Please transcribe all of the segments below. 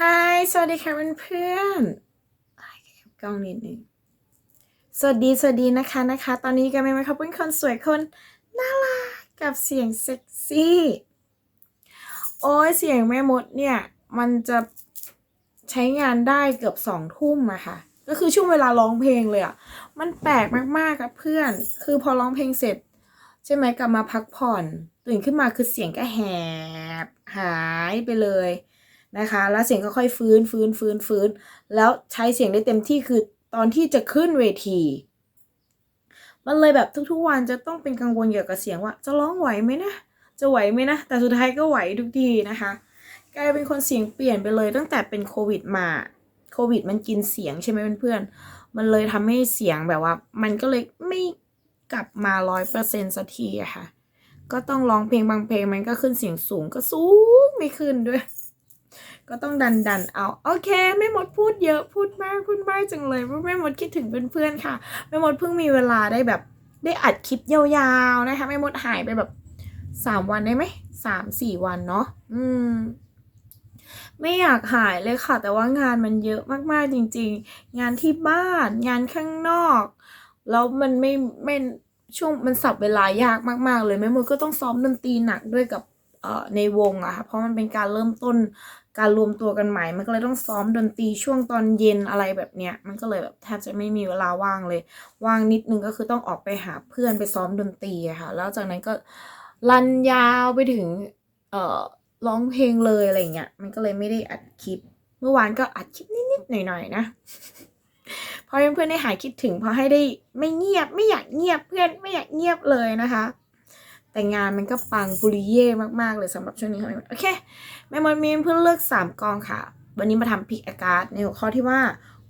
Hi สวัสดีค่ะเพื่อนๆอ่อบกล้องนิดนึงสวัสดีสวัสดีนะคะนะคะ ตอนนี้กันไหมไหมครับเป็นคนสวยคนน่ารักกับเสียงเซ็กซี่ โอ้ยเสียงแม่มดเนี่ย มันจะใช้งานได้เกือบสองทุ่มอะค่ะ ก็คือช่วงเวลาร้องเพลงเลยอะมันแปลกมากๆกับเพื่อน คือพอร้องเพลงเสร็จ ใช่ไหมกลับมาพักผ่อน ตื่นขึ้นมาคือเสียงก็แหบหายไปเลย นะคะ แล้วเสียงก็ค่อยฟื้นฟื้นฟื้นฟื้น แล้วใช้เสียงได้เต็มที่คือตอนที่จะขึ้นเวที มันเลยแบบทุกๆวันจะต้องเป็นกังวลเกี่ยวกับเสียงว่า จะร้องไหวไหมนะ จะไหวไหมนะ แต่สุดท้ายก็ไหวทุกทีนะคะ กลายเป็นคนเสียงเปลี่ยนไปเลยตั้งแต่เป็นโควิดมา โควิดมันกินเสียงใช่ไหมเพื่อนๆ มันเลยทำให้เสียงแบบว่า มันก็เลยไม่กลับมาร้อยเปอร์เซ็นต์สักทีอะค่ะ ก็ต้องร้องเพลงบางเพลงมันก็ขึ้นเสียงสูงก็สูงไม่ขึ้นด้วย ก็ต้องดันดันเอาโอเคแม่มดพูดเยอะพูดมากพูดมากจังเลยเพราะแม่มดคิดถึงเพื่อนๆค่ะแม่มดเพิ่งมีเวลาได้แบบได้อัดคลิปยาวๆนะคะแม่มดหายไปแบบสามวันได้ไหมสามสี่วันเนาะอืม ไม่อยากหายเลยค่ะ แต่ว่างานมันเยอะมากๆจริง ๆ งานที่บ้าน งานข้างนอก แล้วมันไม่ไม่ช่วงมันสับเวลายากมาก ๆ เลยแม่มดก็ต้องซ้อมดนตรีหนักด้วยกับเอ่อในวงอะค่ะเพราะมันเป็นการเริ่มต้น การรวมตัวกันใหม่ มันก็เลยต้องซ้อมดนตรีช่วงตอนเย็นอะไรแบบเนี้ย มันก็เลยแบบแทบจะไม่มีเวลาว่างเลย ว่างนิดนึงก็คือต้องออกไปหาเพื่อนไปซ้อมดนตรีค่ะ แล้วจากนั้นก็รันยาวไปถึง เอ่อ ร้องเพลงเลยอะไรเงี้ย มันก็เลยไม่ได้อัดคลิป เมื่อวานก็อัดคลิปนิดๆหน่อยๆนะพอเพื่อนๆได้หายคิดถึงพอให้ได้ไม่เงียบไม่อยากเงียบเพื่อนไม่อยากเงียบเลยนะคะ แต่งานมันก็ปังปุริเย่มากๆเลยสำหรับช่วงนี้ของแม่มดโอเคแม่มดมีเพื่อนเลือกสามกองค่ะ วันนี้มาทำพิกอากาศในหัวข้อที่ว่า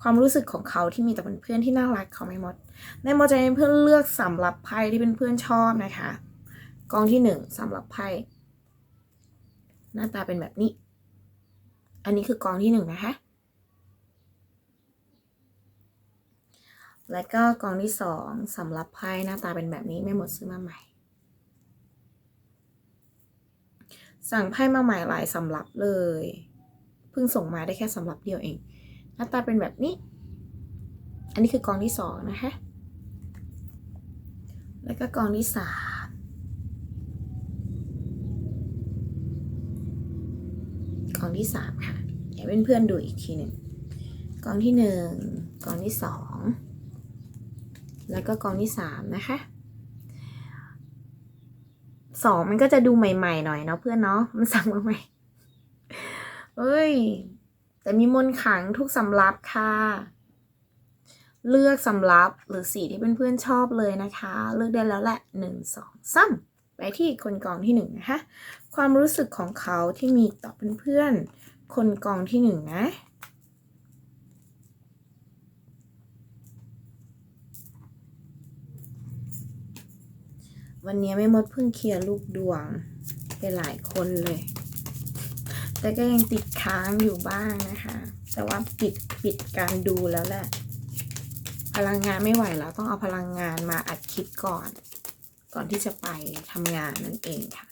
ความรู้สึกของเขาที่มีต่อเพื่อนๆที่น่ารักของแม่มดแม่มดจะให้เพื่อนเลือกสำหรับไพ่ที่เป็นเพื่อนชอบนะคะ กองที่หนึ่งสำหรับไพ่หน้าตาเป็นแบบนี้ อันนี้คือกองที่หนึ่งนะคะแล้วก็กองที่สองสำหรับไพ่หน้าตาเป็นแบบนี้ไม่มดซื้อมาใหม่ สั่งไพ่มาใหม่หลายสำรับเลย เพิ่งส่งมาได้แค่สำรับเดียวเอง หน้าตาเป็นแบบนี้ อันนี้คือกองที่สองนะคะ แล้วก็กองที่สามกองที่สามค่ะให้เพื่อนๆดูอีกทีหนึ่งกองที่หนึ่งกองที่สองแล้วก็กองที่สามนะคะ สองมันก็จะดูใหม่ๆหน่อยเนาะเพื่อนเนาะมันสั่งมาใหม่เอ้ย แต่มีมนขังทุกสำรับค่ะ เลือกสำรับหรือสีที่เเพื่อนๆชอบเลยนะคะ เลือกได้แล้วแหละหนึ่งสองสามไปที่คนกองที่หนึ่งนะคะ ความรู้สึกของเขาที่มีต่อเพื่อนๆคนกองที่หนึ่งนะ วันนี้ไม่มดเพิ่งเคลียร์ลูกดวงไปหลายคนเลย แต่ก็ยังติดค้างอยู่บ้างนะคะ แต่ว่าปิดปิดการดูแล้วแหละ พลังงานไม่ไหวแล้ว ต้องเอาพลังงานมาอัดคลิปก่อน ก่อนที่จะไปทำงานนั่นเองค่ะ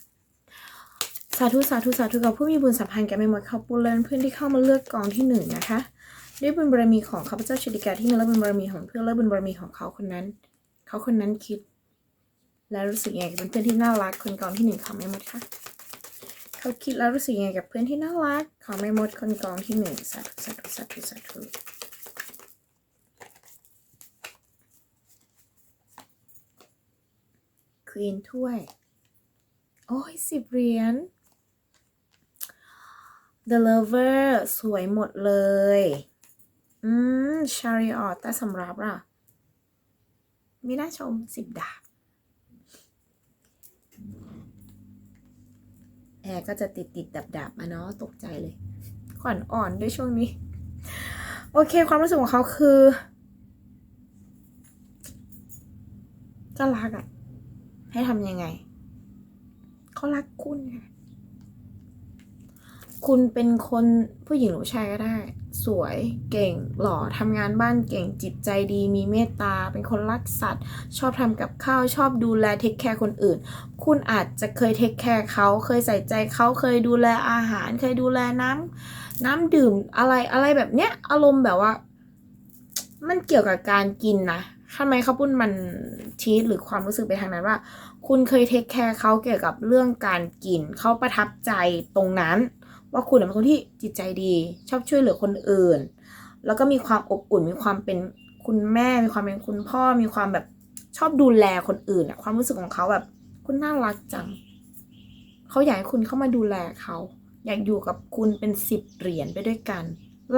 สาธุสาธุสาธุกับผู้มีบุญสัมพันธ์แก่ไม่หมดขอบคุณเลยเพื่อนที่เข้ามาเลือกกองที่หนึ่งนะคะด้วยบุญบารมีของข้าพเจ้าชดิกาที่มีและบุญบารมีของเพื่อนและบุญบารมีของเขาคนนั้น เขาคนนั้นคิด แล้วรู้สึกยังไงกับเพื่อนที่น่ารักคนกองที่หนึ่งของแม่มดคะเขาคิดแล้วรู้สึกยังไงกับเพื่อนที่น่ารักของแม่มดคนกองที่หนึ่งสาธุสาธุสาธุสาธุควีนถ้วย โอ้ยสิบเหรียญ The Lover สวยหมดเลย อืม Chariot แต่สำรับล่ะ ไม่น่าชมสิบดาบ แอ ร์ก็จะติดติดดับดับมาเนาะตกใจเลยขวัญอ่อนด้วยช่วงนี้ โอเคความรู้สึกของเขาคือก็รักอะให้ทำยังไง เขารักคุณค่ะ คุณเป็นคนผู้หญิงหรือชายก็ได้ สวยเก่งหล่อทำงานบ้านเก่งจิตใจดี มีเมตตา เป็นคนรักสัตว์ ชอบทำกับข้าว ชอบดูแลเทคแคร์คนอื่น คุณอาจจะเคยเทคแคร์เขาเคยใส่ใจเขาเคยดูแลอาหาร เคยดูแลน้ำน้ำดื่มอะไรอะไรแบบเนี้ย อารมณ์แบบว่า มันเกี่ยวกับการกินนะทำไมเขาปุ้นมันชี้หรือความรู้สึกไปทางนั้นว่า คุณเคยเทคแคร์เขาเกี่ยวกับเรื่องการกินเขาประทับใจตรงนั้น ว่าคุณเป็นคนที่จิตใจดี ชอบช่วยเหลือคนอื่น แล้วก็มีความอบอุ่น มีความเป็นคุณแม่ มีความเป็นคุณพ่อ มีความแบบชอบดูแลคนอื่นอะความรู้สึกของเขาแบบ คุณน่ารักจัง เขาอยากให้คุณเข้ามาดูแลเขา อยากอยู่กับคุณเป็นสิบเหรียญไปด้วยกัน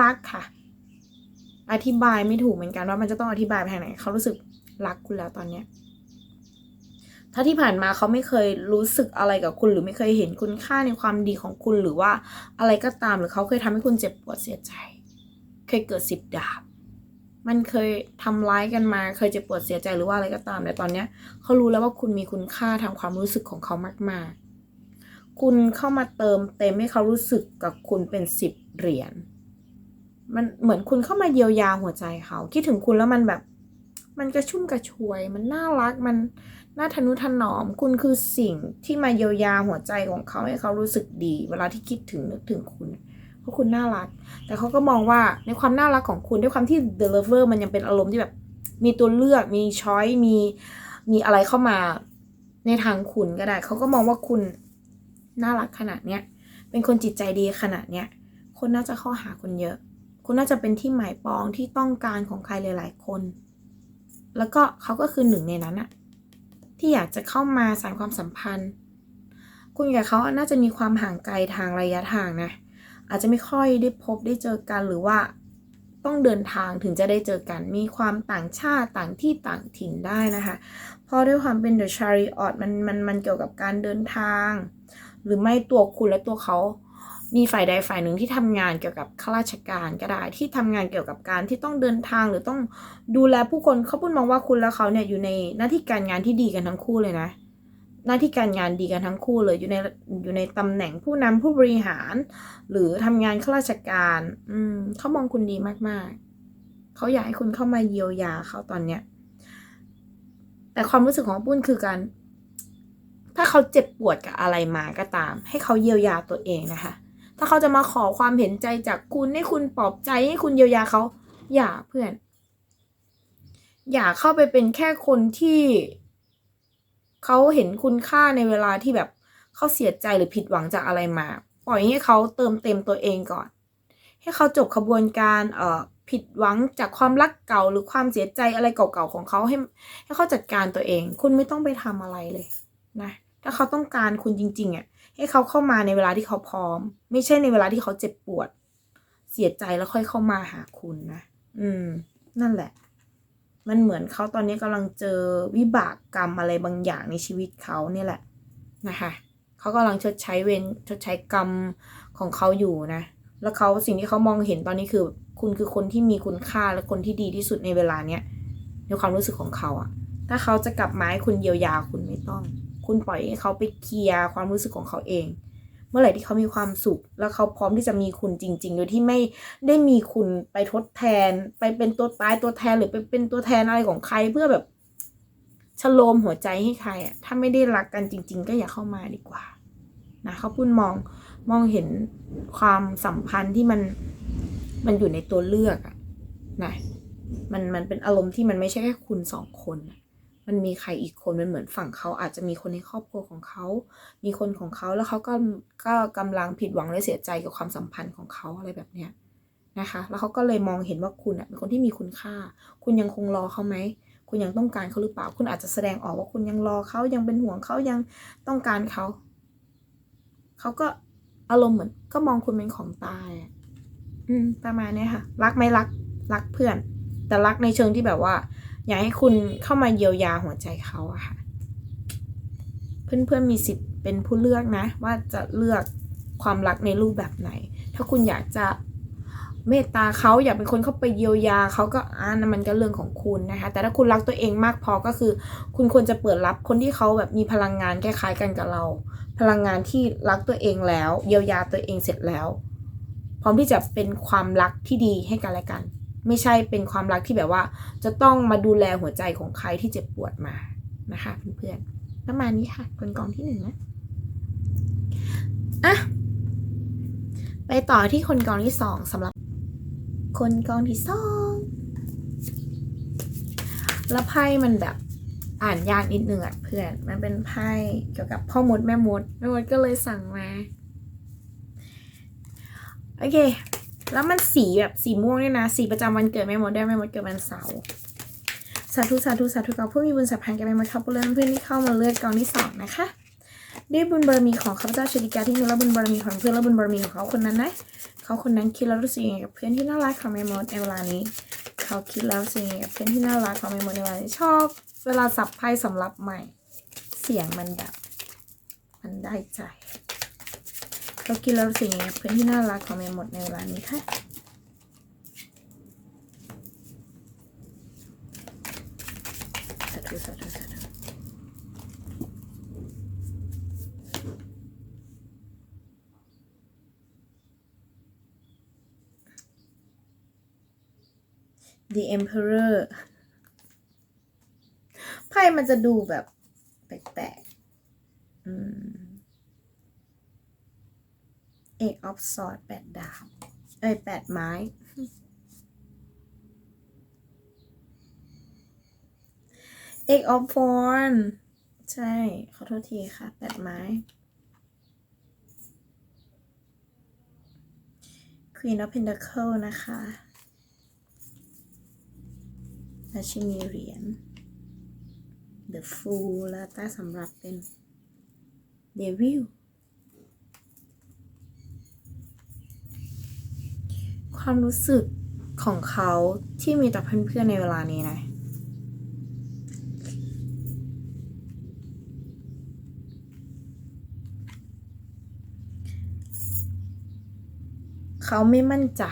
รักค่ะ อธิบายไม่ถูกเหมือนกันว่ามันจะต้องอธิบายไปทางไหน เขารู้สึกรักคุณแล้วตอนเนี้ย ถ้าที่ผ่านมาเขาไม่เคยรู้สึกอะไรกับคุณ หรือไม่เคยเห็นคุณค่าในความดีของคุณหรือว่าอะไรก็ตามหรือเขาเคยทำให้คุณเจ็บปวดเสียใจ เคยเกิดสิบดาบ มันเคยทำร้ายกันมาเคยเจ็บปวดเสียใจหรือว่าอะไรก็ตามแต่ตอนเนี้ยเขารู้แล้วว่าคุณมีคุณค่าทางความรู้สึกของเขามาก ๆ คุณเข้ามาเติมเต็มให้เขารู้สึกกับคุณเป็นสิบเหรียญมันเหมือนคุณเข้ามาเยียวยาหัวใจเขาคิดถึงคุณแล้วมันแบบ มันกระชุ่มกระชวย มันน่ารัก มันน่าทนุถนอม คุณคือสิ่งที่มาเยียวยาหัวใจของเขาให้เขารู้สึกดี เวลาที่คิดถึงนึกถึงคุณ เพราะคุณน่ารัก แต่เขาก็มองว่าในความน่ารักของคุณด้วยความที่ The Lover มันยังเป็นอารมณ์ที่แบบ มีตัวเลือก มีช้อย มี มีอะไรเข้ามาในทางคุณก็ได้ เขาก็มองว่าคุณน่ารักขนาดเนี้ย เป็นคนจิตใจดีขนาดเนี้ย คนน่าจะเข้าหาคุณเยอะ คุณน่าจะเป็นที่หมายปองที่ต้องการของใครหลาย ๆ คน แล้วก็เขาก็คือหนึ่งในนั้นอะที่อยากจะเข้ามาสานความสัมพันธ์ คุณกับเขาน่าจะมีความห่างไกลทางระยะทางนะ อาจจะไม่ค่อยได้พบได้เจอกันหรือว่าต้องเดินทางถึงจะได้เจอกัน มีความต่างชาติต่างที่ต่างถิ่นได้นะคะ เพราะด้วยความเป็น The Chariot มันมันมันเกี่ยวกับการเดินทาง หรือไม่ตัวคุณและตัวเขา มีฝ่ายใดฝ่ายหนึ่งที่ทำงานเกี่ยวกับข้าราชการก็ได้ที่ทำงานเกี่ยวกับการที่ต้องเดินทางหรือต้องดูแลผู้คนเขาพูดมองว่าคุณและเขาเนี่ยอยู่ในหน้าที่การงานที่ดีกันทั้งคู่เลยนะ หน้าที่การงานดีกันทั้งคู่เลยอยู่ในอยู่ในตำแหน่งผู้นำผู้บริหาร หรือทำงานข้าราชการอืมเขามองคุณดีมากๆเขาอยากให้คุณเข้ามาเยียวยาเขาตอนเนี้ยแต่ความรู้สึกของปุ้นคือการถ้าเขาเจ็บปวดกับอะไรมาก็ตาม ให้เขาเยียวยาตัวเองนะคะ ถ้าเขาจะมาขอความเห็นใจจากคุณให้คุณปลอบใจให้คุณเยียวยาเขาอย่าเพื่อน อย่าเข้าไปเป็นแค่คนที่เขาเห็นคุณค่าในเวลาที่แบบเขาเสียใจหรือผิดหวังจากอะไรมา ปล่อยให้เขาเติมเต็มตัวเองก่อน ให้เขาจบขบวนการเอ่อผิดหวังจากความรักเก่าหรือความเสียใจอะไรเก่าๆของเขาให้ให้เขาจัดการตัวเอง คุณไม่ต้องไปทำอะไรเลยนะ ถ้าเขาต้องการคุณจริงๆอะ ให้เขาเข้ามาในเวลาที่เขาพร้อม ไม่ใช่ในเวลาที่เขาเจ็บปวด เสียใจแล้วค่อยเข้ามาหาคุณนะอืม นั่นแหละ มันเหมือนเขาตอนนี้กำลังเจอวิบากกรรมอะไรบางอย่างในชีวิตเขาเนี่ยแหละนะคะเขากำลังชดใช้เวรชดใช้กรรมของเขาอยู่นะ แล้วเขาสิ่งที่เขามองเห็นตอนนี้คือ คุณคือคนที่มีคุณค่าและคนที่ดีที่สุดในเวลาเนี้ยในความรู้สึกของเขาอะถ้าเขาจะกลับมาให้คุณเยียวยาคุณไม่ต้อง คุณปล่อยให้เขาไปเคลียร์ความรู้สึกของเขาเอง เมื่อไหร่ที่เขามีความสุข แล้วเขาพร้อมที่จะมีคุณจริง ๆ โดยที่ไม่ได้มีคุณไปทดแทน ไปเป็นตัวตายตัวแทนหรือไปเป็นตัวแทนอะไรของใครเพื่อแบบชโลมหัวใจให้ใครอะถ้าไม่ได้รักกันจริง ๆ ก็อย่าเข้ามาดีกว่านะเขาพูดมองมองเห็นความสัมพันธ์ที่มันมันอยู่ในตัวเลือกอะนะมันมันเป็นอารมณ์ที่มันไม่ใช่แค่คุณสองคนอะ มันมีใครอีกคนมันเหมือนฝั่งเขาอาจจะมีคนในครอบครัวของเขา มีคนของเขาแล้วเขาก็ก็กำลังผิดหวังและเสียใจกับความสัมพันธ์ของเขาอะไรแบบเนี้ยนะคะ แล้วเขาก็เลยมองเห็นว่าคุณอะเป็นคนที่มีคุณค่า คุณยังคงรอเขาไหม คุณยังต้องการเขาหรือเปล่า คุณอาจจะแสดงออกว่าคุณยังรอเขายังเป็นห่วงเขายังต้องการเขา เขาก็อารมณ์เหมือน ก็มองคุณเป็นของตายอืมประมาณนี้ค่ะ รักไหม่รัก รักเพื่อน แต่รักในเชิงที่แบบว่า อยากให้คุณเข้ามาเยียวยาหัวใจเขาอะค่ะ เพื่อนๆมีสิทธิ์เป็นผู้เลือกนะ ว่าจะเลือกความรักในรูปแบบไหน ถ้าคุณอยากจะเมตตาเขาอยากเป็นคนเข้าไปเยียวยาเขาก็อ่านั่นมันก็เรื่องของคุณนะคะ แต่ถ้าคุณรักตัวเองมากพอก็คือ คุณควรจะเปิดรับคนที่เขาแบบมีพลังงานคล้ายๆกันกับเรา พลังงานที่รักตัวเองแล้ว เยียวยาตัวเองเสร็จแล้ว พร้อมที่จะเป็นความรักที่ดีให้กันและกัน ไม่ใช่เป็นความรักที่แบบว่า จะต้องมาดูแลหัวใจของใครที่เจ็บปวดมานะคะเพื่อนๆประมาณนี้ค่ะคนกองที่หนึ่งนะอะไปต่อที่คนกองที่สองสำหรับ คนกองที่สองแล้วไพ่มันแบบอ่านยากนิดนึงอะเพื่อน มันเป็นไพ่เกี่ยวกับพ่อมดแม่มดแม่มดก็เลยสั่งมา โอเค แล้วมันสีแบบสีม่วงด้วยนะ สีประจำวันเกิดแม่มดด้วยแม่มดเกิดวันเสาร์สาธุสาธุสาธุกับผู้มีบุญสัมพันธ์กันไปมาครับเพื่อนเพื่อนที่เข้ามาเลือกกองที่สองนะคะด้วยบุญบารมีของข้าพเจ้าชดิกาที่มีและบุญบารมีของเพื่อนและบุญบารมีของเขาคนนั้นนะเขาคนนั้นคิดแล้วรู้สึกยังไงกับเพื่อนที่น่ารักของแม่มดในเวลานี้ เขาคิดแล้วรู้สึกยังไงกับเพื่อนที่น่ารักของแม่มดในเวลานี้ชอบ เวลาสับไพ่สำหรับใหม่ เสียงมันแบบ มันได้ใจ เขาคิดแล้วรู้สึกยังไงเพื่อนที่น่ารักของแม่มดในเวลานี้ค่ะสาธุสาธุสาธุ The Emperor ไพ่มันจะดูแบบแปลกๆอืม Eight of Swords แปดดาบ เอ้ยแปดไม้ Eight of Wands ใช่ ขอโทษทีค่ะ แปดไม้ Queen of Pentacle นะคะราชินีเหรียญ The Fool และใต้สำหรับเป็น Devil ความรู้สึกของเขาที่มีต่อเพื่อนๆในเวลานี้นะเขาไม่มั่นใจ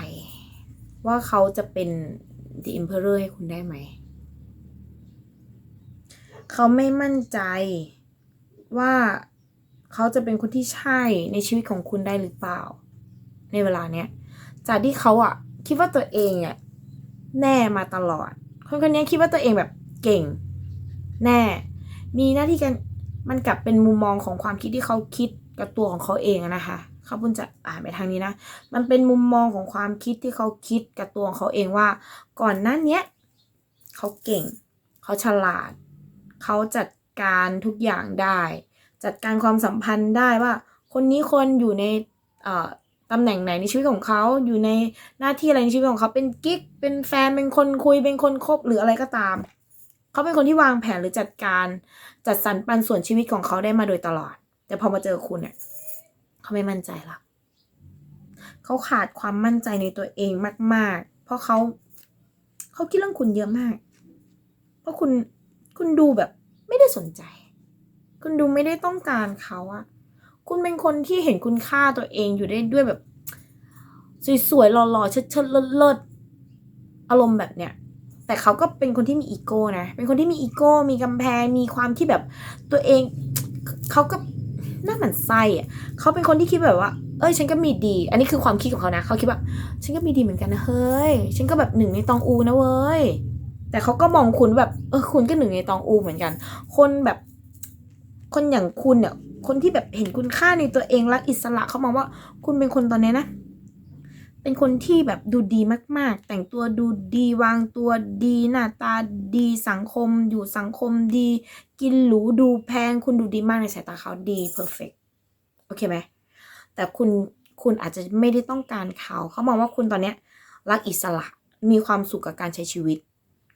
ว่าเขาจะเป็น The Emperor ให้คุณได้ไหม เขาไม่มั่นใจว่าเขาจะเป็นคนที่ใช่ในชีวิตของคุณได้หรือเปล่า ในเวลาเนี้ย จากที่เขาอะคิดว่าตัวเองอะแน่มาตลอด คนคนนี้คิดว่าตัวเองแบบเก่ง แน่ มีหน้าที่กันมันกลับเป็นมุมมองของความคิดที่เขาคิดกับตัวของเขาเองนะคะเขาบุญจะอ่านไปทางนี้นะ มันเป็นมุมมองของความคิดที่เขาคิดกับตัวของเขาเองว่า ก่อนหน้านี้เขาเก่ง เขาฉลาด เขาจัดการทุกอย่างได้ จัดการความสัมพันธ์ได้ว่า คนนี้คนอยู่ในเอ่อ ตำแหน่งไหนในชีวิตของเขาอยู่ในหน้าที่อะไรในชีวิตของเขาเป็นกิ๊กเป็นแฟนเป็นคนคุยเป็นคนคบหรืออะไรก็ตาม เขาเป็นคนที่วางแผนหรือจัดการจัดสรรปันส่วนชีวิตของเขาได้มาโดยตลอด แต่พอมาเจอคุณเนี่ยเขาไม่มั่นใจละเขาขาดความมั่นใจในตัวเองมาก ๆ เพราะเขาเขาคิดเรื่องคุณเยอะมาก เพราะคุณคุณดูแบบไม่ได้สนใจ คุณดูไม่ได้ต้องการเขาอะ คุณเป็นคนที่เห็นคุณค่าตัวเองอยู่ได้ด้วยแบบ สวยๆหล่อๆเชิดๆเลิศๆอารมณ์แบบเนี้ยแต่เขาก็เป็นคนที่มีอีโก้นะ เป็นคนที่มีอีโก้ มีกำแพง มีความที่แบบตัวเอง เขาก็น้าหมันไส้อะเขาเป็นคนที่คิดแบบว่า เอ้ย ฉันก็มีดี อันนี้คือความคิดของเขานะ เขาคิดว่า ฉันก็มีดีเหมือนกันนะเฮ้ย ฉันก็แบบหนึ่งในตองอูนะเว้ย แต่เขาก็มองคุณแบบ เออ คุณก็หนึ่งในตองอูเหมือนกัน คนแบบ คนอย่างคุณเนี่ย คนที่แบบเห็นคุณค่าในตัวเองรักอิสระเขามองว่า คุณเป็นคนตอนนี้นะ เป็นคนที่แบบดูดีมาก ๆ แต่งตัวดูดีวางตัวดีหน้าตาดีสังคม อยู่สังคมดี กินหรูดูแพง คุณดูดีมากในสายตาเขาดีเพอร์เฟกโอเคไหมแต่คุณคุณอาจจะไม่ได้ต้องการเขา เขามองว่าคุณตอนเนี้ยรักอิสระมีความสุขกับการใช้ชีวิต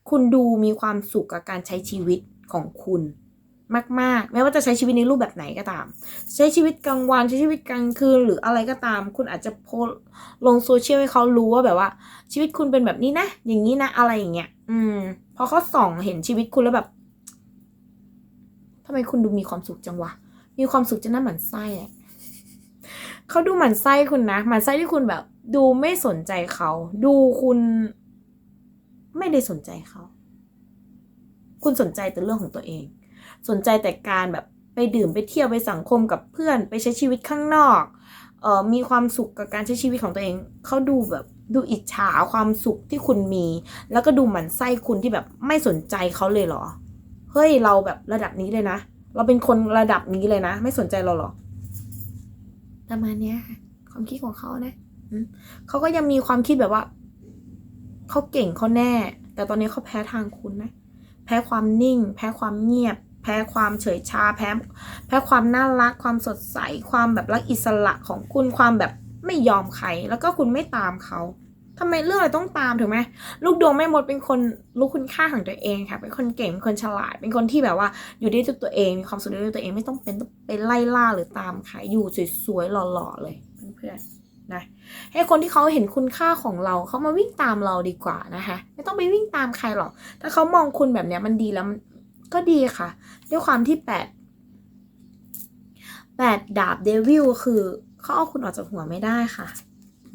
คุณดูมีความสุขกับการใช้ชีวิตของคุณ มากๆ ไม่ว่าจะใช้ชีวิตในรูปแบบไหนก็ตาม ใช้ชีวิตกลางวันใช้ชีวิตกลางคืนหรืออะไรก็ตาม คุณอาจจะโพสลงโซเชียลให้เขารู้ว่าแบบว่า ชีวิตคุณเป็นแบบนี้นะ อย่างนี้นะ อะไรอย่างเงี้ย อืม พอเขาส่องเห็นชีวิตคุณแล้วแบบทำไมคุณดูมีความสุขจังวะ มีความสุขจนน่าหมันไส้อะเขาดูหมันไส้คุณนะ หมันไส้ที่คุณแบบ ดูไม่สนใจเขา ดูคุณ ไม่ได้สนใจเขา คุณสนใจแต่เรื่องของตัวเอง สนใจแต่การแบบไปดื่มไปเที่ยวไปสังคมกับเพื่อนไปใช้ชีวิตข้างนอกเอ่อมีความสุขกับการใช้ชีวิตของตัวเองเขาดูแบบดูอิจฉาความสุขที่คุณมี แล้วก็ดูหมั่นไส้คุณที่แบบไม่สนใจเขาเลยเหรอเฮ้ยเราแบบระดับนี้เลยนะ เราเป็นคนระดับนี้เลยนะ ไม่สนใจเราเหรอประมาณเนี้ยค่ะความคิดของเขานะอืมเขาก็ยังมีความคิดแบบว่าเขาเก่งเขาแน่ แต่ตอนนี้เขาแพ้ทางคุณนะ แพ้ความนิ่ง แพ้ความเงียบ แพ้ความเฉยชาแพ้แพ้ความน่ารักความสดใส ความแบบรักอิสระของคุณความแบบไม่ยอมใครแล้วก็คุณไม่ตามเขาทำไมเรื่องอะไรต้องตามถูกไหมลูกดวงแม่มดเป็นคนรู้คุณค่าของตัวเองค่ะ เป็นคนเก่งเป็นคนฉลาด เป็นคนที่แบบว่าอยู่ได้ด้วยตัวเองมีความสุขได้ด้วยตัวเองไม่ต้องเป็นไปไล่ล่าหรือตามใครอยู่สวยๆหล่อๆเลยเพื่อนๆนะให้คนที่เขาเห็นคุณค่าของเราเขามาวิ่งตามเราดีกว่านะคะ ไม่ต้องไปวิ่งตามใครหรอกถ้าเขามองคุณแบบเนี้ยมันดีแล้ว ก็ดีค่ะ ด้วยความที่แปดแปดดาบเดวิลคือเขาเอาคุณออกจากหัวไม่ได้ค่ะ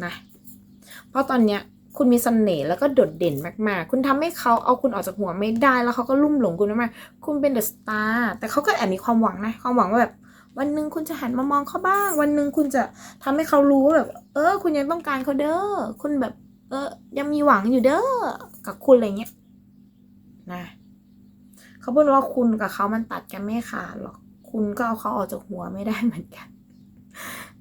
นะเพราะตอนเนี้ยคุณมีเสน่ห์แล้วก็โดดเด่นมากๆ คุณทำให้เขาเอาคุณออกจากหัวไม่ได้ แล้วเขาก็ลุ่มหลงคุณมากๆคุณเป็นเดอะสตาร์แต่เขาก็แอบมีความหวังนะ ความหวังว่าแบบ วันหนึ่งคุณจะหันมามองเขาบ้าง วันหนึ่งคุณจะทำให้เขารู้ว่าแบบ เออ คุณยังต้องการเขาเด้อ คุณแบบ เออ ยังมีหวังอยู่เด้อ กับคุณอะไรเงี้ย นะ เขาพูดว่าคุณกับเขามันตัดกันไม่ขาดหรอก คุณก็เอาเขาออกจากหัวไม่ได้เหมือนกัน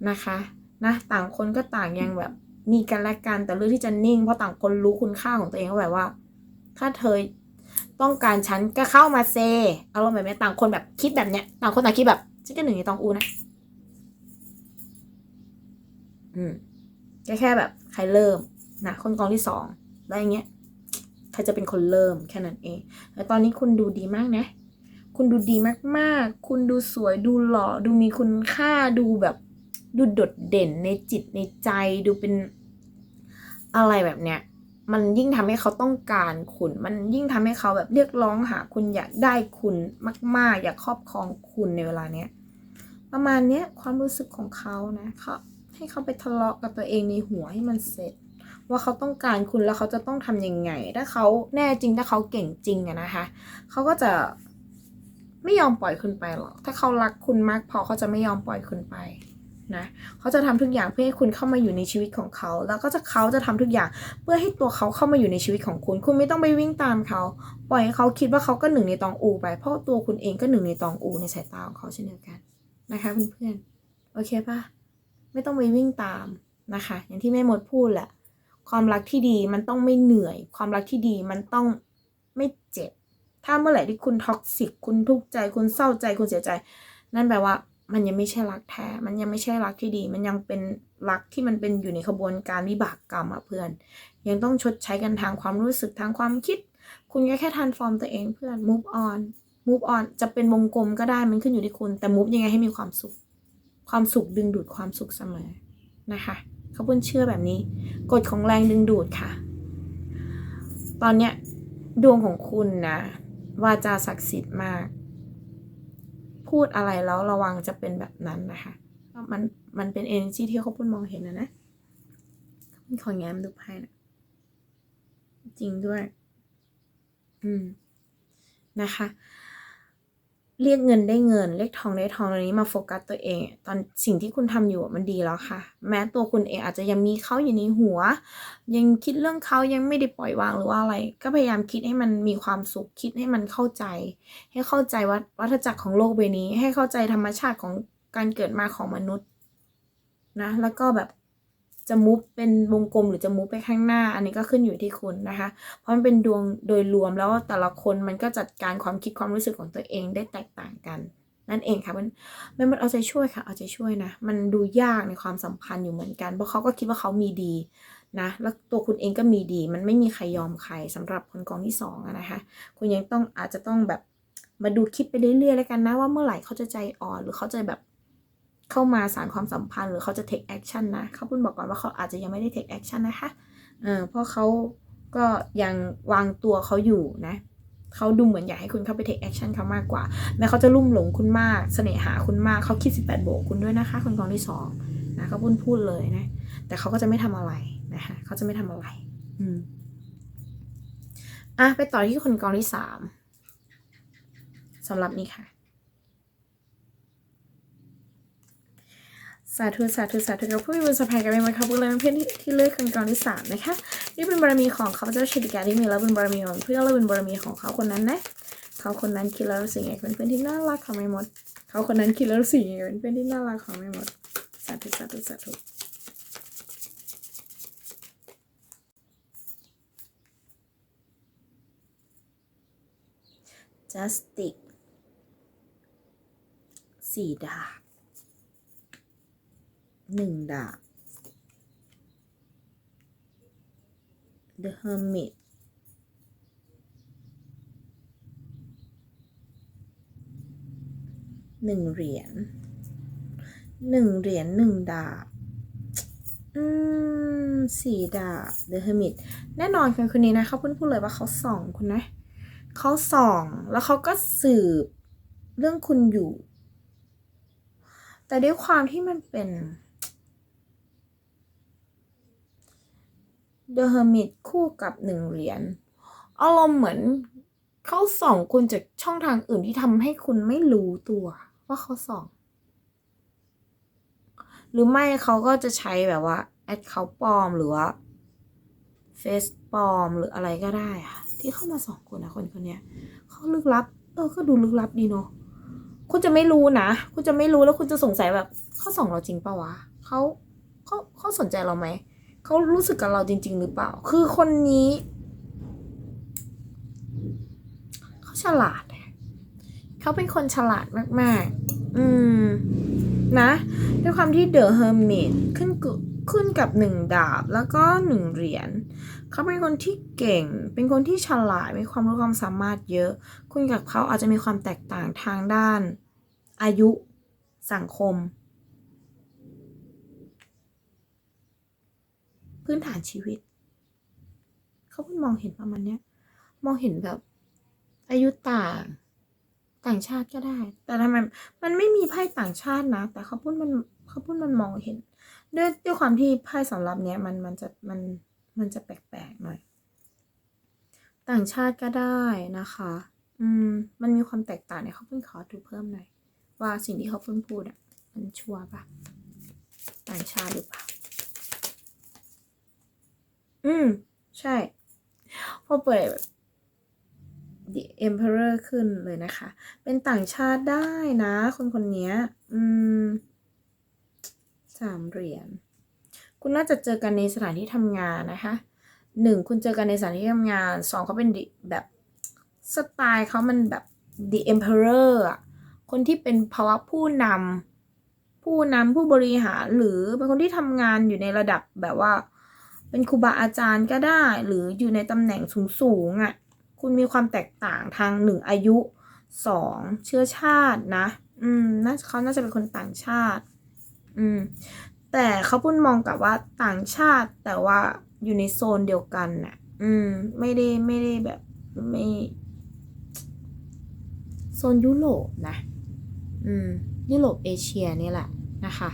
นะคะนะต่างคนก็ต่างยังแบบมีกันและกันแต่เลือกที่จะนิ่งเพราะต่างคนรู้คุณค่าของตัวเองว่าแบบว่า ถ้าเธอต้องการฉันก็เข้ามาเซอารมณ์แบบนี้ต่างคนแบบคิดแบบเนี้ยต่างคนต่างคิดแบบฉันก็หนึ่งในตองอูนะอืมแค่แค่แบบใครเริ่มนะคนกองที่สองแล้วอย่างเงี้ย ครจะเป็นคนเริ่มแค่นั้นเองแต่ตอนนี้คุณดูดีมากนะ คุณดูดีมากๆ คุณดูสวยดูหล่อดูมีคุณค่าดูแบบดูโดดเด่นในจิตในใจดูเป็นอะไรแบบเนี้ยมันยิ่งทำให้เขาต้องการคุณ มันยิ่งทำให้เขาแบบเรียกร้องหาคุณอยากได้คุณมาก ๆ อยากครอบครองคุณในเวลาเนี้ยประมาณเนี้ยความรู้สึกของเขานะเขาให้เขาไปทะเลาะกับตัวเองในหัวให้มันเสร็จ ว่าเขาต้องการคุณแล้วเขาจะต้องทำยังไง ถ้าเขาแน่จริงถ้าเขาเก่งจริงอะนะคะ เขาก็จะไม่ยอมปล่อยคุณไปหรอก ถ้าเขารักคุณมากพอเขาจะไม่ยอมปล่อยคุณไปนะเขาจะทำทุกอย่างเพื่อให้คุณเข้ามาอยู่ในชีวิตของเขา แล้วก็จะเขาจะทำทุกอย่างเพื่อให้ตัวเขาเข้ามาอยู่ในชีวิตของคุณ คุณไม่ต้องไปวิ่งตามเขา ปล่อยให้เขาคิดว่าเขาก็หนึ่งในตองอูไป เพราะตัวคุณเองก็หนึ่งในตองอูในสายตาของเขาเช่นเดียวกันนะคะเพื่อนๆ โอเคปะไม่ต้องไปวิ่งตามนะคะ อย่างที่แม่มดพูดแหละ ความรักที่ดีมันต้องไม่เหนื่อย ความรักที่ดีมันต้องไม่เจ็บ ถ้าเมื่อไหร่ที่คุณท็อกซิกคุณทุกข์ใจคุณเศร้าใจคุณเสียใจ นั่นแปลว่ามันยังไม่ใช่รักแท้ มันยังไม่ใช่รักที่ดี มันยังเป็นรักที่มันเป็นอยู่ในขบวนการวิบากกรรมอะเพื่อน ยังต้องชดใช้กันทางความรู้สึกทางความคิด คุณแค่แค่ทันฟอร์มตัวเองเพื่อน move on move on จะเป็นวงกลมก็ได้มันขึ้นอยู่ที่คุณ แต่ move ยังไงให้มีความสุข ความสุขดึงดูดความสุขเสมอนะคะ ขาพิ่นเชื่อแบบนี้ กฎของแรงดึงดูดค่ะ ตอนเนี้ยดวงของคุณนะวาจาศักดิ์สิทธิ์มาก พูดอะไรแล้วระวังจะเป็นแบบนั้นนะคะมันมันเป็น energy ที่เขาพูดมองเห็นนะนะขอแง้มดูไพ่นะจริงด้วย อืมนะคะ เรียกเงินได้เงิน เรียกทองได้ทองตอนนี้มาโฟกัสตัวเอง ตอนสิ่งที่คุณทำอยู่มันดีแล้วค่ะ แม้ตัวคุณเองอาจจะยังมีเขาอยู่ในหัว ยังคิดเรื่องเขายังไม่ได้ปล่อยวางหรือว่าอะไร ก็พยายามคิดให้มันมีความสุขคิดให้มันเข้าใจ ให้เข้าใจวัฏจักรของโลกใบนี้ ให้เข้าใจธรรมชาติของการเกิดมาของมนุษย์นะแล้วก็แบบ จะมุฟเป็นวงกลมหรือจะมุฟไปข้างหน้า อันนี้ก็ขึ้นอยู่ที่คุณนะคะ เพราะมันเป็นดวงโดยรวมแล้วแต่ละคนมันก็จัดการความคิดความรู้สึกของตัวเองได้แตกต่างกัน นั่นเองค่ะมันมันเอาใจช่วยค่ะ เอาใจช่วยนะ มันดูยากในความสัมพันธ์อยู่เหมือนกัน เพราะเขาก็คิดว่าเขามีดีนะแล้วตัวคุณเองก็มีดี มันไม่มีใครยอมใครสำหรับคนกองที่สองนะคะคุณยังต้องอาจจะต้องแบบมาดูคลิปไปเรื่อยๆแล้วกันนะว่าเมื่อไหร่เขาจะใจอ่อนหรือเขาจะแบบ เข้ามาสารความสัมพันธ์หรือเขาจะ take action นะเขาพูดบอกก่อนว่าเขาอาจจะยังไม่ได้ take action นะคะเออเพราะเขาก็ยังวางตัวเขาอยู่นะเขาดูเหมือนอยากให้คุณเข้าไป take action เขามากกว่าแม้เขาจะลุ่มหลงคุณมากเสน่หาคุณมากเขาคิด 18 โบกคุณด้วยนะคะ คนกองที่สองนะเขาพูดพูดเลยนะ แต่เขาก็จะไม่ทำอะไรนะคะเขาจะไม่ทำอะไร อืมอะไปต่อที่คนกองที่สามสำหรับนี้ค่ะ สาธุสาธุสาธุกับผู้มีบุญสะมพันกันไป็นวันขบคุณเลยเพื่อนที่เลือกกันกองที่สามนะคะนี่เป็นบารมีของข้าพเจ้าชิติการที่มีแล้วเป็นบารมีของเพื่อนแล้วเป็นบารมีของเขาคนนั้นนะเขาคนนั้นคิดแล้วรู้สึกเป็นเพื่อนที่น่ารักของไม่หมด เขาคนนั้นคิดแล้วรู้สึกเป็นเพื่อนที่น่ารักของไม่หมดสาธุสาธุสาธุจัสติกสีดา หนึ่งดาบ the hermit หนึ่งเหรียญหนึ่งเหรียญหนึ่งดาบ อืมสี่ดาบ The Hermit แน่นอนคนคนนี้นะเขาเพิ่งพูดเลยว่าเขาส่องคุณนะเขาส่อง แล้วเขาก็สืบเรื่องคุณอยู่ แต่ด้วยความที่มันเป็น The Hermit คู่กับหนึ่งเหรียญอารมณ์เหมือนเขาส่องคุณจากช่องทางอื่นที่ทำให้คุณไม่รู้ตัว ว่าเขาส่อง หรือไม่เขาก็จะใช้แบบว่าแอดเขาปลอมหรือว่าเฟซปลอมหรืออะไรก็ได้อะที่เข้ามาส่องคนนะคนคนนี้เขาลึกลับ เออก็ดูลึกลับดีเนาะคุณจะไม่รู้นะคุณจะไม่รู้แล้วคุณจะสงสัยแบบเขาส่องเราจริงปะวะเขาเขาเขาสนใจเราไหม เขารู้สึกกับเราจริง ๆ หรือเปล่า คือคนนี้เขาฉลาดเขาเป็นคนฉลาดมาก ๆ อืม นะ ด้วยความที่เดอะเฮอร์มิตขึ้นขึ้นกับหนึ่งดาบแล้วก็หนึ่งเหรียญเขาเป็นคนที่เก่ง เป็นคนที่ฉลาดมีความรู้ความสามารถเยอะ คุณกับเขาอาจจะมีความแตกต่างทางด้าน อายุ สังคม พื้นฐานชีวิต เขาเพิ่งมองเห็นประมาณเนี้ย มองเห็นแบบอายุต่างต่างชาติก็ได้ แต่ทำไมมันไม่มีไพ่ต่างชาตินะ แต่เขาพูดมันเขาพูดมันมองเห็น ด้วยด้วยความที่ไพ่สำหรับเนี้ยมันมันจะมันมันจะแปลกๆหน่อย ต่างชาติก็ได้นะคะ อืม มันมีความแตกต่างเนี่ยเขาเพิ่งขอดูเพิ่มหน่อยว่าสิ่งที่เขาเพิ่งพูดอะ มันชัวร์ปะต่างชาติหรือเปล่า อืม ใช่ พอเปิด The Emperor ขึ้นเลยนะคะ เป็นต่างชาติได้นะคนคนนี้อืมสามเหรียญ คุณน่าจะเจอกันในสถานที่ทำงานนะคะหนึ่งคุณเจอกันในสถานที่ทำงานสองเขาเป็นแบบสไตล์เขามันแบบ the emperor อะคนที่เป็นภาวะผู้นำผู้นำผู้บริหารหรือเป็นคนที่ทำงานอยู่ในระดับแบบว่า เป็นครูบาอาจารย์ก็ได้ หรืออยู่ในตำแหน่งสูงๆอะ่ะ คุณมีความแตกต่างทางหนึ่งอายุสองเชื้อชาตินะ อืมน่าเขาน่าจะเป็นคนต่างชาติ อืม แต่เขาพูดมองกับว่าต่างชาติ แต่ว่าอยู่ในโซนเดียวกันน่ะ อืม ไม่ได้ไม่ได้แบบไม่โซนยุโรปนะ อืม ยุโรปเอเชียนี่แหละนะคะ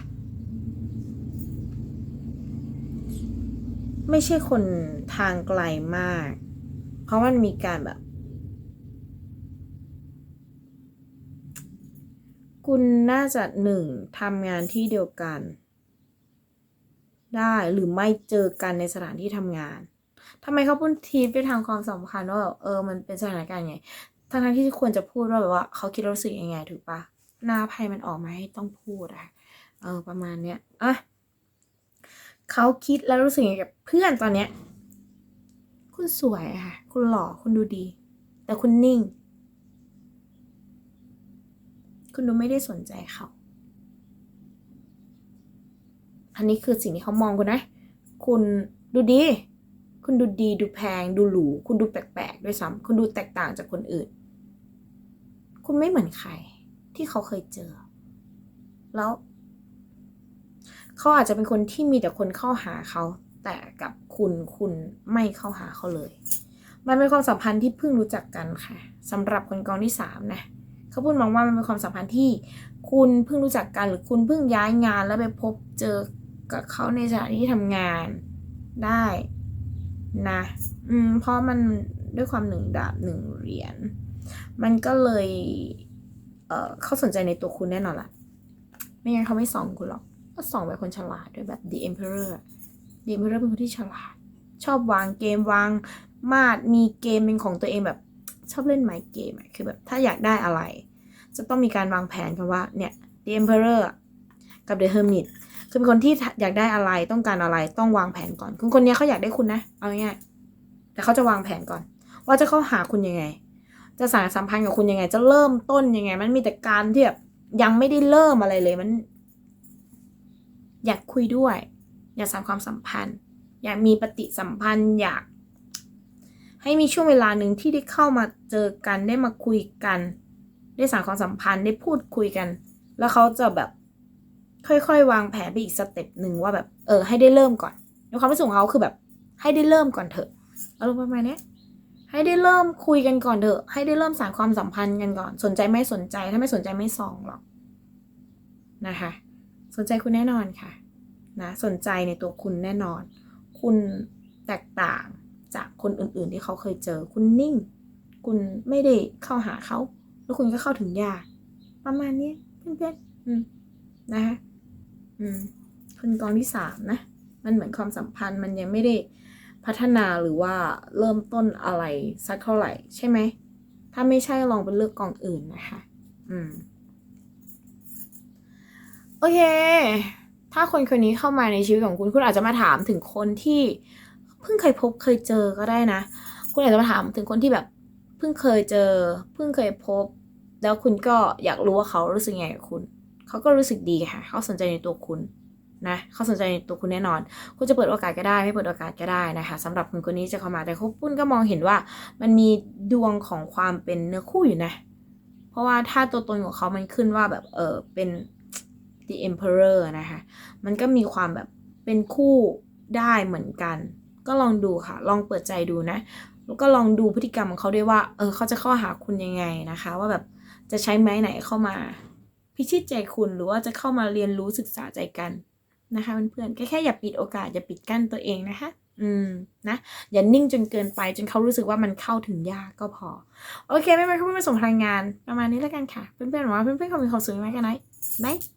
ไม่ใช่คนทางไกลมาก เพราะมันมีการแบบ คุณน่าจะหนึ่งทำงานที่เดียวกัน ได้หรือไม่เจอกันในสถานที่ทำงานทำไมเขาพูดทีไปทางความสัมพันธ์ว่าแบบเออมันเป็นสถานการณ์ไงทั้งที่ควรจะพูดว่าแบบว่าเขาคิดรู้สึกยังไงถูกปะหน้าไพ่มันออกมาให้ต้องพูดอะเออประมาณเนี้ยอะ เขาคิดแล้วรู้สึกยังไงกับเพื่อนตอนเนี้ย คุณสวยค่ะ คุณหล่อคุณดูดี แต่คุณนิ่ง คุณดูไม่ได้สนใจเขา อันนี้คือสิ่งที่เขามองคุณนะ คุณดูดี คุณดูดีดูแพง ดูหรู คุณดูแปลกๆด้วยซ้ำคุณดูแตกต่างจากคนอื่น คุณไม่เหมือนใครที่เขาเคยเจอ แล้ว เขาอาจจะเป็นคนที่มีแต่คนเข้าหาเขา แต่กับคุณคุณไม่เข้าหาเขาเลย มันเป็นความสัมพันธ์ที่เพิ่งรู้จักกันค่ะสำหรับคนกองที่สามนะเขาพูดมองว่ามันเป็นความสัมพันธ์ที่คุณเพิ่งรู้จักกัน หรือคุณเพิ่งย้ายงานแล้วไปพบเจอกับเขาในสถานที่ทำงานได้นะอืมเพราะมันด้วยความหนึ่งดาบหนึ่งเหรียญมันก็เลยเออเขาสนใจในตัวคุณแน่นอนละไม่งั้นเขาไม่ส่องคุณหรอก ก็ส่องไปคนฉลาดด้วยแบบ The Emperor The Emperor เป็นคนที่ฉลาด ชอบวางเกมวางมาดมีเกมเป็นของตัวเองแบบชอบเล่นไมค์เกมคือแบบถ้าอยากได้อะไร จะต้องมีการวางแผนกันว่าเนี่ย The Emperor กับ The Hermit คือเป็นคนที่อยากได้อะไรต้องการอะไรต้องวางแผนก่อนคุณคนนี้เขาอยากได้คุณนะ เอาง่ายๆแต่เขาจะวางแผนก่อน ว่าจะเข้าหาคุณยังไง จะสานสัมพันธ์กับคุณยังไง จะเริ่มต้นยังไง มันมีแต่การที่แบบยังไม่ได้เริ่มอะไรเลยมัน อยากคุยด้วย อยากสานความสัมพันธ์ อยากมีปฏิสัมพันธ์ อยาก ให้มีช่วงเวลาหนึ่งที่ได้เข้ามาเจอกันได้มาคุยกัน ได้สานความสัมพันธ์ได้พูดคุยกัน แล้วเขาจะแบบค่อยๆ วางแผนไปอีกสเต็ปหนึ่งว่าแบบเออให้ได้เริ่มก่อนในความรู้สึกของเขาคือแบบ ให้ได้เริ่มก่อนเถอะอารมณ์ประมาณนี้ให้ได้เริ่มคุยกันก่อนเถอะ ให้ได้เริ่มสานความสัมพันธ์กันก่อน สนใจไม่สนใจถ้าไม่สนใจไม่ส่องหรอกนะคะ สนใจคุณแน่นอนค่ะนะสนใจในตัวคุณแน่นอน คุณแตกต่างจากคนอื่น ๆ ที่เขาเคยเจอ คุณนิ่ง คุณไม่ได้เข้าหาเขา แล้วคุณก็เข้าถึงยาก ประมาณนี้เพื่อนๆอืมนะคะอืมคุณกองที่สามนะ มันเหมือนความสัมพันธ์มันยังไม่ได้พัฒนาหรือว่าเริ่มต้นอะไรสักเท่าไหร่ใช่ไหม ถ้าไม่ใช่ลองไปเลือกกองอื่นนะคะ อืม โอเค ถ้าคนคนนี้เข้ามาในชีวิตของคุณ คุณอาจจะมาถามถึงคนที่เพิ่งเคยพบเคยเจอก็ได้นะ คุณอาจจะมาถามถึงคนที่แบบเพิ่งเคยเจอ เพิ่งเคยพบ แล้วคุณก็อยากรู้ว่าเขารู้สึกไงกับคุณ เขาก็รู้สึกดีค่ะ เขาสนใจในตัวคุณนะเขาสนใจในตัวคุณแน่นอน คุณจะเปิดโอกาสก็ได้ ไม่เปิดโอกาสก็ได้นะคะสำหรับคนคนนี้จะเข้ามาแต่คุณก็มองเห็นว่ามันมีดวงของความเป็นเนื้อคู่อยู่นะ เพราะว่าถ้าตัวตนของเขามันขึ้นว่าแบบเออเป็น the emperor นะคะ มันก็มีความแบบเป็นคู่ได้เหมือนกัน ก็ลองดูค่ะ ลองเปิดใจดูนะ แล้วก็ลองดูพฤติกรรมของเขาด้วยว่า เออ เขาจะเข้าหาคุณยังไงนะคะ ว่าแบบจะใช้ไม้ไหนเข้ามา พิชิตใจคุณหรือว่าจะเข้ามาเรียนรู้ศึกษาใจกันนะคะเพื่อนๆ แค่แค่อย่าปิดโอกาส อย่าปิดกั้นตัวเองนะคะอืมนะอย่านิ่งจนเกินไปจนเขารู้สึกว่ามันเข้าถึงยากก็พอ โอเค ไม่เป็นไรเขาไม่มาส่งพลังงาน ประมาณนี้แล้วกันค่ะ เพื่อนๆหวังว่าเพื่อนๆคงมีความสุขมากกันนะบาย